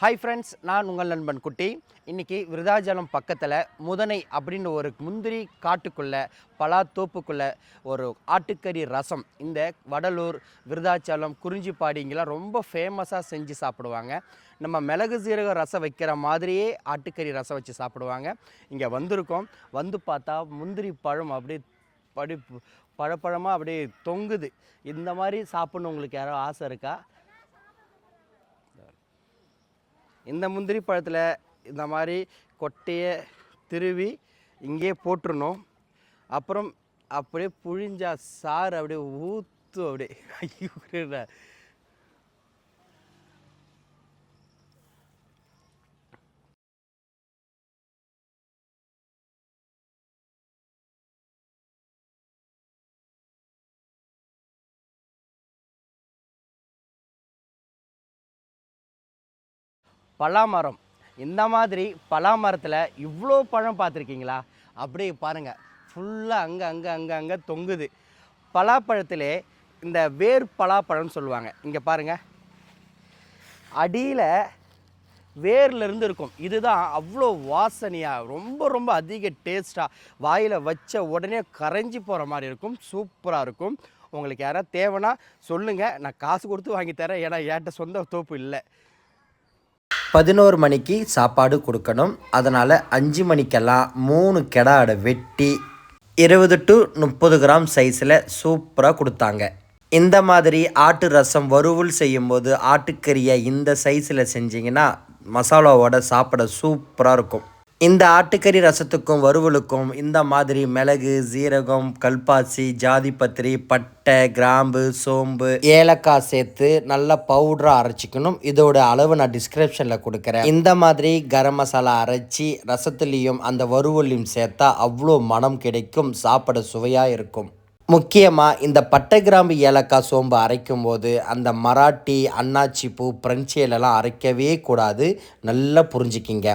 Hi friends நான் உங்கள் நண்பன் குட்டி. இன்றைக்கி விருதாச்சலம் பக்கத்தில் முதனை அப்படின்னு ஒரு முந்திரி காட்டுக்குள்ளே பலாத்தோப்புக்குள்ளே ஒரு ஆட்டுக்கறி ரசம். இந்த வடலூர் விருதாச்சலம் குறிஞ்சிப்பாடி இங்கெல்லாம் ரொம்ப ஃபேமஸாக செஞ்சு சாப்பிடுவாங்க. நம்ம மிளகு சீரக ரசம் வைக்கிற மாதிரியே ஆட்டுக்கறி ரசம் வச்சு சாப்பிடுவாங்க. இங்கே வந்திருக்கோம். வந்து பார்த்தா முந்திரி பழம் அப்படியே படி பழப்பழமாக அப்படியே தொங்குது. இந்த மாதிரி சாப்பிட்ணும் உங்களுக்கு யாரோ ஆசை இருக்கா? இந்த முந்திரி பழத்தில் இந்த மாதிரி கொட்டையை திருவி இங்கேயே போட்டுருணும் அப்புறம் அப்படியே புழிஞ்சா சாறு அப்படியே ஊத்து அப்படியே. ஐயோ பலாமரம். இந்த மாதிரி பலாமரத்தில் இவ்வளோ பழம் பார்த்துருக்கீங்களா அப்படியே பாருங்கள் ஃபுல்லாக அங்கே அங்கே அங்கே அங்கே தொங்குது. பலாப்பழத்திலே இந்த வேர் பலாப்பழம்னு சொல்லுவாங்க. இங்கே பாருங்கள் அடியில் வேர்லேருந்து இருக்கும். இதுதான் அவ்வளோ வாசனையாக ரொம்ப ரொம்ப அதிக டேஸ்ட்டாக வாயில் வச்ச உடனே கரைஞ்சி போகிற மாதிரி இருக்கும். சூப்பராக இருக்கும். உங்களுக்கு யாராவது தேவைன்னா சொல்லுங்கள் நான் காசு கொடுத்து வாங்கி தரேன். ஏன்னா என்கிட்ட சொந்த தோப்பு இல்லை. பதினோரு மணிக்கு சாப்பாடு கொடுக்கணும். அதனால் அஞ்சு மணிக்கெல்லாம் மூணு கெடாடை வெட்டி இருபது டு முப்பது கிராம் சைஸில் சூப்பராக கொடுத்தாங்க. இந்த மாதிரி ஆட்டு ரசம் வறுவல் செய்யும்போது ஆட்டுக்கறியை இந்த சைஸில் செஞ்சிங்கன்னா மசாலாவோட சாப்பிட சூப்பராக இருக்கும். இந்த ஆட்டுக்கறி ரசத்துக்கும் வறுவலுக்கும் இந்த மாதிரி மிளகு சீரகம் கல்பாசி ஜாதிபத்திரி பட்டை கிராம்பு சோம்பு ஏலக்காய் சேர்த்து நல்லா பவுடராக அரைச்சிக்கணும். இதோட அளவு நான் டிஸ்கிரிப்ஷனில் கொடுக்குறேன். இந்த மாதிரி கரம் மசாலா அரைச்சி ரசத்துலேயும் அந்த வறுவலையும் சேர்த்தா அவ்வளோ மனம் கிடைக்கும் சாப்பிட சுவையாக இருக்கும். முக்கியமாக இந்த பட்டை கிராம்பு ஏலக்காய் சோம்பு அரைக்கும் போது அந்த மராட்டி அன்னாச்சி பூ பிரெஞ்சு இலைலாம் அரைக்கவே கூடாது. நல்லா புரிஞ்சுக்கிங்க.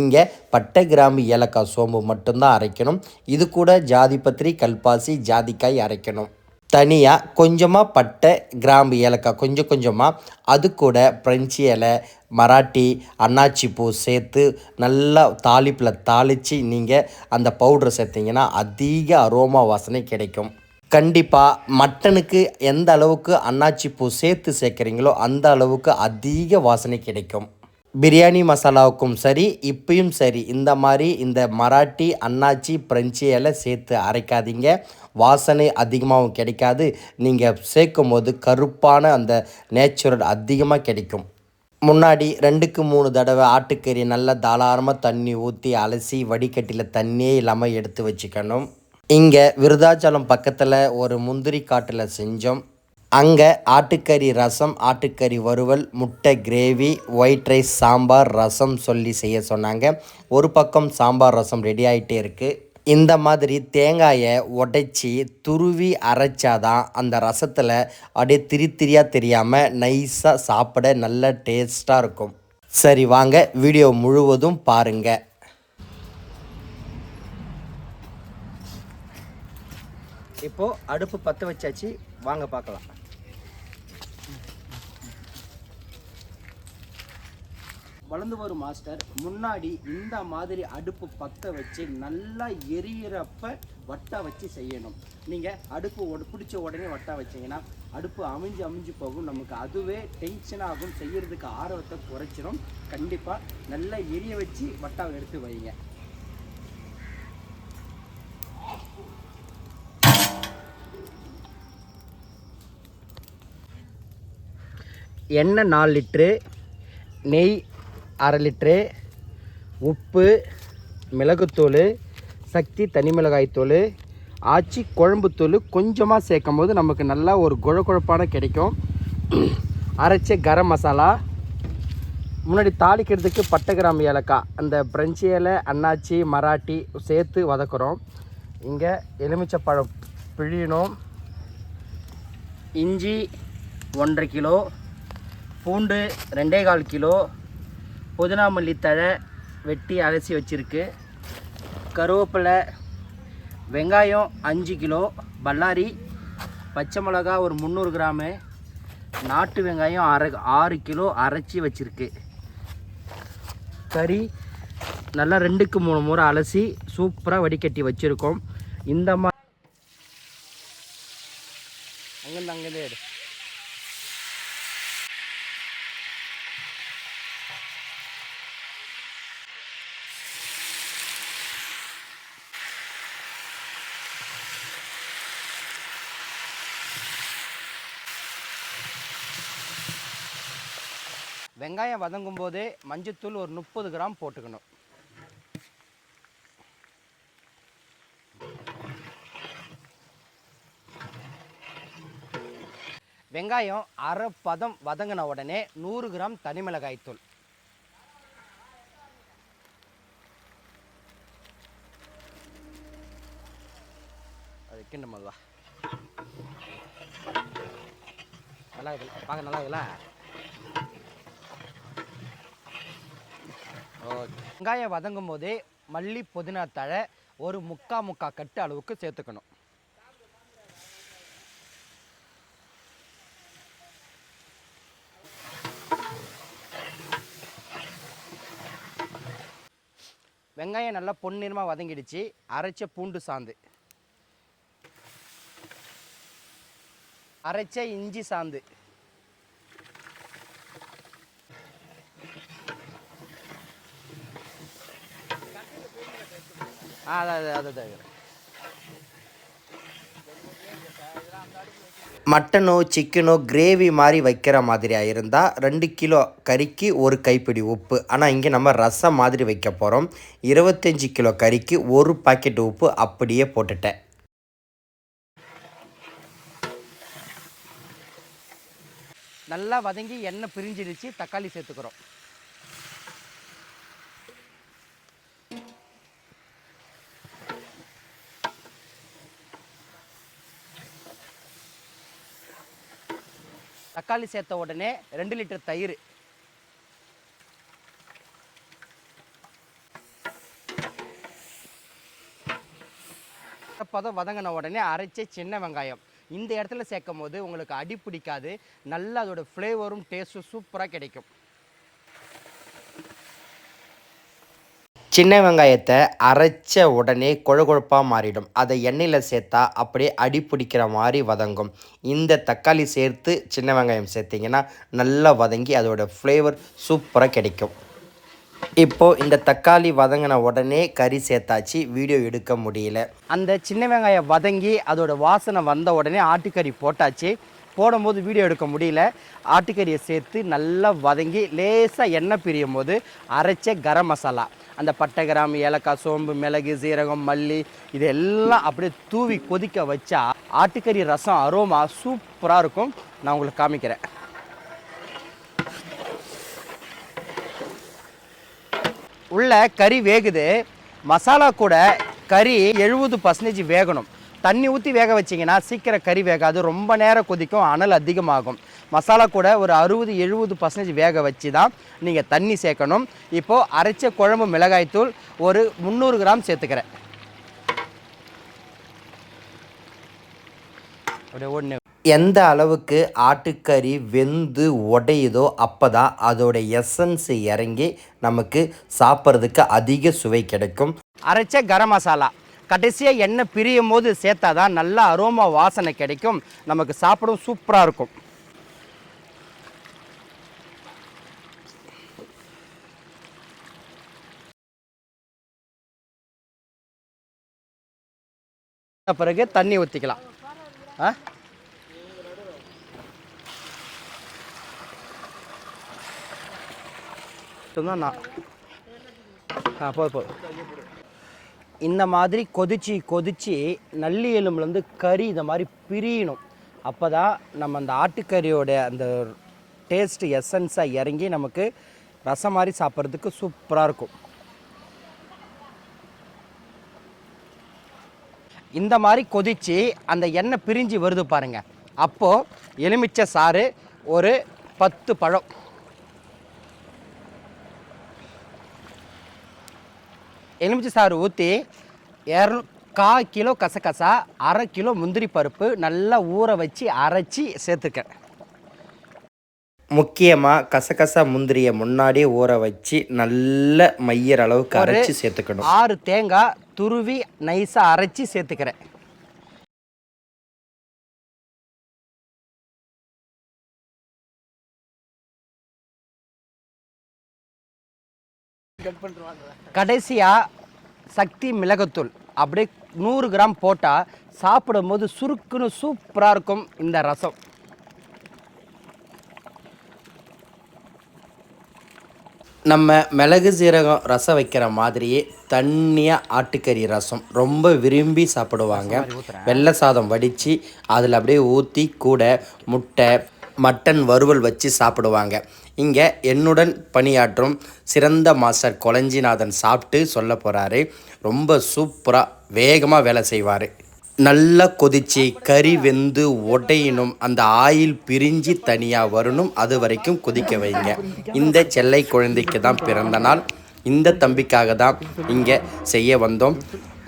இங்கே பட்டை கிராம்பு ஏலக்காய் சோம்பு மட்டும்தான் அரைக்கணும். இது கூட ஜாதிபத்திரி கல்பாசி ஜாதிக்காய் அரைக்கணும். தனியாக கொஞ்சமாக பட்டை கிராம்பு ஏலக்காய் கொஞ்சம் கொஞ்சமாக அது கூட பிரெஞ்சு இலை மராட்டி அன்னாச்சி பூ சேர்த்து நல்லா தாளிப்பில் தாளித்து நீங்கள் அந்த பவுட்ரு சேர்த்திங்கன்னா அதிக அரோமா வாசனை கிடைக்கும். கண்டிப்பாக மட்டனுக்கு எந்த அளவுக்கு அன்னாச்சி பூ சேர்த்து சேர்க்குறீங்களோ அந்த அளவுக்கு அதிக வாசனை கிடைக்கும். பிரியாணி மசாலாவுக்கும் சரி இப்பயும் சரி இந்த மாதிரி இந்த மராட்டி அன்னாச்சி பிரெஞ்சு எல்லாம் சேர்த்து அரைக்காதீங்க. வாசனை அதிகமாகவும் கிடைக்காது. நீங்கள் சேர்க்கும் போது கருப்பான அந்த நேச்சுரல் அதிகமாக கிடைக்கும். முன்னாடி ரெண்டுக்கு மூணு தடவை ஆட்டுக்கறி நல்லா தாராளமாக தண்ணி ஊற்றி அலசி வடிகட்டியில் தண்ணியே இல்லாமல் எடுத்து வச்சுக்கணும். இங்கே விருதாச்சலம் பக்கத்தில் ஒரு முந்திரி காட்டில் செஞ்சோம். அங்கே ஆட்டுக்கறி ரசம் ஆட்டுக்கறி வறுவல் முட்டை gravy white rice sambar rasam சொல்லி செய்ய சொன்னாங்க. ஒரு பக்கம் சாம்பார் ரசம் ரெடி ஆகிட்டே இருக்குது இந்த மாதிரி தேங்காயை உடைச்சி துருவி அரைச்சாதான் அந்த ரசத்தில் அப்படியே திரி திரியாக தெரியாமல் நைஸாக சாப்பிட நல்ல டேஸ்ட்டாக இருக்கும். சரி வாங்க. வீடியோ முழுவதும் பாருங்கள் இப்போது அடுப்பு பற்ற வச்சாச்சு. வாங்க பார்க்கலாம். வளர்ந்து வரும் மாஸ்டர் முன்னாடி இந்த மாதிரி அடுப்பு பற்ற வச்சு நல்லா எரியறப்ப வட்டா வச்சு செய்யணும். நீங்கள் அடுப்பு பிடிச்ச உடனே வட்டா வச்சீங்கன்னா அடுப்பு அமைஞ்சு அமைஞ்சு போகும். நமக்கு அதுவே டென்ஷன் ஆகும். ஆர்வத்தை குறைச்சிரும். கண்டிப்பாக நல்லா எரிய வச்சு வட்டாவை எடுத்து வைங்க. எண்ணெய் நாலு லிட்ரு நெய் அரை லிட்ரு உப்பு மிளகுத்தூள் சக்தி தனி மிளகாய்த்தூள் ஆச்சி குழம்புத்தூள் கொஞ்சமாக சேர்க்கும் போது நமக்கு நல்லா ஒரு குழகுழப்பான கிடைக்கும். அரைச்ச கரம் மசாலா முன்னாடி தாளிக்கிறதுக்கு பட்டை கிராம்பு ஏலக்காய் அந்த பிரெஞ்சு இலை அன்னாச்சி மராட்டி சேர்த்து வதக்குறோம். இங்கே எலுமிச்சப்பழம் பிழியணும். இஞ்சி ஒன்றரை கிலோ பூண்டு ரெண்டே கால் கிலோ புதினா மல்லி தழை வெட்டி அலசி வச்சுருக்கு. கருவேப்பிலை வெங்காயம் அஞ்சு கிலோ பல்லாரி பச்சை மிளகா ஒரு முந்நூறு கிராமு நாட்டு வெங்காயம் அரை ஆறு கிலோ அரைச்சி வச்சுருக்கு. கறி நல்லா ரெண்டுக்கு மூணு முறை அலசி சூப்பராக வடிகட்டி வச்சுருக்கோம். இந்த மாதிரி அங்கேருந்து அங்கேருந்தே எடு. வெங்காயம் வதங்கும் போதே மஞ்சத்தூள் ஒரு முப்பது கிராம் போட்டுக்கணும். வெங்காயம் அரை பதம் வதங்கின உடனே நூறு கிராம் தனிமிளகாய்த்தூள் அது கிண்டும் நல்லா இருக்குல்ல? பார்க்க நல்லா இருக்குல்ல? வெங்காயம் வதங்கும் போதே மல்லி புதினா தழை ஒரு முக்கா முக்கா கட்டு அளவுக்கு சேர்த்துக்கணும். வெங்காயம் நல்லா பொன்னிறமாக வதங்கிடுச்சு. அரைச்ச பூண்டு சாந்து. அரைச்ச இஞ்சி சாந்து. அது மட்டனோ சிக்கனோ கிரேவி மாதிரி வைக்கிற மாதிரியாக இருந்தால் ரெண்டு கிலோ கறிக்கு ஒரு கைப்பிடி உப்பு. ஆனால் இங்கே நம்ம ரசம் மாதிரி வைக்க போகிறோம் இருபத்தஞ்சி கிலோ கறிக்கு ஒரு பாக்கெட் உப்பு அப்படியே போட்டுட்டேன். நல்லா வதங்கி எண்ணெய் பிரிஞ்சிடுச்சு தக்காளி சேர்த்துக்கிறோம். தக்காளி சேர்த்த உடனே ரெண்டு லிட்டர் தயிர். பதம் வதங்கின உடனே அரைச்ச சின்ன வெங்காயம். இந்த இடத்துல சேர்க்கும் போது உங்களுக்கு அடி பிடிக்காது. நல்ல அதோடய ஃப்ளேவரும் டேஸ்ட்டும் சூப்பராக கிடைக்கும். சின்ன வெங்காயத்தை அரைச்ச உடனே கொழகொழப்பாக மாறிடும். அதை எண்ணெயில் சேர்த்தா அப்படியே அடி பிடிக்கிற மாதிரி வதங்கும். இந்த தக்காளி சேர்த்து சின்ன வெங்காயம் சேர்த்திங்கன்னா நல்லா வதங்கி அதோட ஃப்ளேவர் சூப்பராக கிடைக்கும். இப்போது இந்த தக்காளி வதங்கின உடனே கறி சேர்த்தாச்சு. வீடியோ எடுக்க முடியல. அந்த சின்ன வெங்காயம் வதங்கி அதோட வாசனை வந்த உடனே ஆட்டுக்கறி போட்டாச்சு. போடும்போது வீடியோ எடுக்க முடியல. ஆட்டுக்கறியை சேர்த்து நல்லா வதங்கி லேசாக எண்ணெய் பிரியும் போது அரைச்ச கரம் மசாலா. அந்த பட்டை கிராம் ஏலக்காய் சோம்பு மிளகு சீரகம் மல்லி இது எல்லாம் அப்படியே தூவி கொதிக்க வச்சா ஆட்டுக்கறி ரசம் அரோமா சூப்பராக இருக்கும். நான் உங்களுக்கு காமிக்கிறேன். உள்ள கறி வேகுது. மசாலா கூட கறி எழுபது பர்சன்டேஜ் வேகணும். தண்ணி ஊற்றி வேக வச்சிங்கன்னா சீக்கிரம் கறி வேகாது. ரொம்ப நேரம் கொதிக்கும் அனல் அதிகமாகும். மசாலா கூட ஒரு அறுபது எழுபது பர்சன்டேஜ் வேக வச்சு தான் நீங்கள் தண்ணி சேர்க்கணும். இப்போது அரைச்ச குழம்பு மிளகாய்த்தூள் ஒரு முந்நூறு கிராம் சேர்த்துக்கிறேன். அப்படியே ஒன்று எந்த அளவுக்கு ஆட்டுக்கறி வெந்து உடையுதோ அப்போ தான் அதோட எசன்ஸ் இறங்கி நமக்கு சாப்பிட்றதுக்கு அதிக சுவை கிடைக்கும். அரைச்ச கரம் மசாலா. கடைசியாக எண்ணெய் பிரியும் போது சேர்த்தா தான் நல்ல அரோமா வாசனை கிடைக்கும். நமக்கு சாப்பிடும் சூப்பராக இருக்கும். பிறகு தண்ணி ஊற்றிக்கலாம் ஆ? மட்டும்தான் நான் ஆ போதும் போதும் இந்த மாதிரி கொதிச்சு கொதிச்சு நல்லி எலும்புலேருந்து கறி இந்த மாதிரி பிரியணும். அப்போ தான் நம்ம அந்த ஆட்டுக்கறியோட அந்த டேஸ்ட் எசன்ஸாக இறங்கி நமக்கு ரசம் மாதிரி சாப்பிட்றதுக்கு சூப்பராக இருக்கும். இந்த மாதிரி கொதிச்சு அந்த எண்ணெய் பிரிஞ்சு வருது பாருங்கள் அப்போது எலுமிச்சை சாறு ஒரு பத்து பழம். எலுமிச்சை சாறு ஊற்றி இரநூ கால் கிலோ கசகசா அரை கிலோ முந்திரி பருப்பு நல்லா ஊற வச்சு அரைச்சி சேர்த்துக்க முக்கியமாக கசகசா முந்திரியை முன்னாடியே ஊற வச்சு நல்ல மையற அளவுக்கு அரைச்சி சேர்த்துக்கணும். ஆறு தேங்காய் துருவி நைஸாக அரைச்சி சேர்த்துக்கிறேன். கடைசியாக சக்தி மிளகுத்தூள். அப்படியே நூறு கிராம் போட்டால் சாப்பிடும்போது சுருக்குன்னு சூப்பராக இருக்கும் இந்த ரசம். நம்ம மிளகு சீரகம் ரசம் வைக்கிற மாதிரியே தண்ணியாக ஆட்டுக்கறி ரசம் ரொம்ப விரும்பி சாப்பிடுவாங்க. வெள்ளை சாதம் வடித்து அதில் அப்படியே ஊற்றி கூட முட்டை மட்டன் வறுவல் வச்சு சாப்பிடுவாங்க. இங்கே என்னுடன் பணியாற்றும் சிறந்த மாஸ்டர் கொலஞ்சிநாதன் சாப்பிட்டு சொல்ல போகிறாரு ரொம்ப சூப்பராக வேகமாக வேலை செய்வார். நல்லா கொதிச்சு கறி வெந்து உடையணும் அந்த ஆயில் பிரிஞ்சு தனியாக வரணும். அது வரைக்கும் கொதிக்க வைங்க. இந்த செல்லை குழந்தைக்கு தான் பிறந்த நாள். இந்த தம்பிக்காக தான் இங்கே செய்ய வந்தோம்.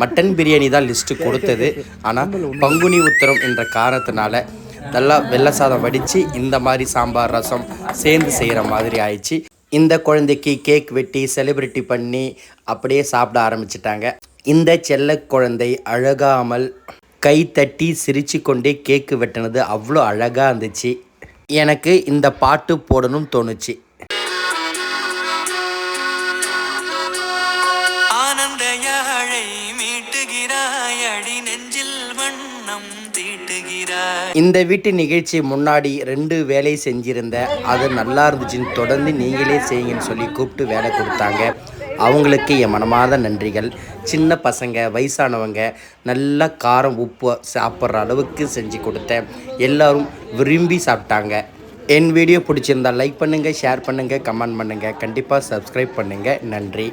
மட்டன் பிரியாணி தான் லிஸ்ட்டு கொடுத்தது. ஆனால் பங்குனி உத்தரம் என்ற காரணத்தினால நல்லா வெள்ளை சாதம் வடித்து இந்த மாதிரி சாம்பார் ரசம் சேர்ந்து செய்கிற மாதிரி ஆயிடுச்சு. இந்த குழந்தைக்கு கேக் வெட்டி செலிப்ரிட்டி பண்ணி அப்படியே சாப்பிட ஆரம்பிச்சிட்டாங்க. இந்த செல்ல குழந்தை அழகாமல் கை தட்டி சிரிச்சு கொண்டே கேக்கு வெட்டினது அவ்வளோ அழகாக இருந்துச்சு. எனக்கு இந்த பாட்டு போடணும்னு தோணுச்சு. இந்த வீட்டு நிகழ்ச்சி முன்னாடி ரெண்டு வேலை செஞ்சிருந்தேன் அது நல்லா இருந்துச்சுன்னு தொடர்ந்து நீங்களே செய்யுங்கன்னு சொல்லி கூப்பிட்டு வேலை கொடுத்தாங்க. அவங்களுக்கு என் மனமார்ந்த நன்றிகள். சின்ன பசங்க வயசானவங்க நல்லா காரம் உப்பு சாப்பிட்ற அளவுக்கு செஞ்சு கொடுத்தேன். எல்லாரும் விரும்பி சாப்பிட்டாங்க. என் வீடியோ பிடிச்சிருந்தா லைக் பண்ணுங்கள் ஷேர் பண்ணுங்கள் கமெண்ட் பண்ணுங்கள் கண்டிப்பாக சப்ஸ்கிரைப் பண்ணுங்கள் நன்றி.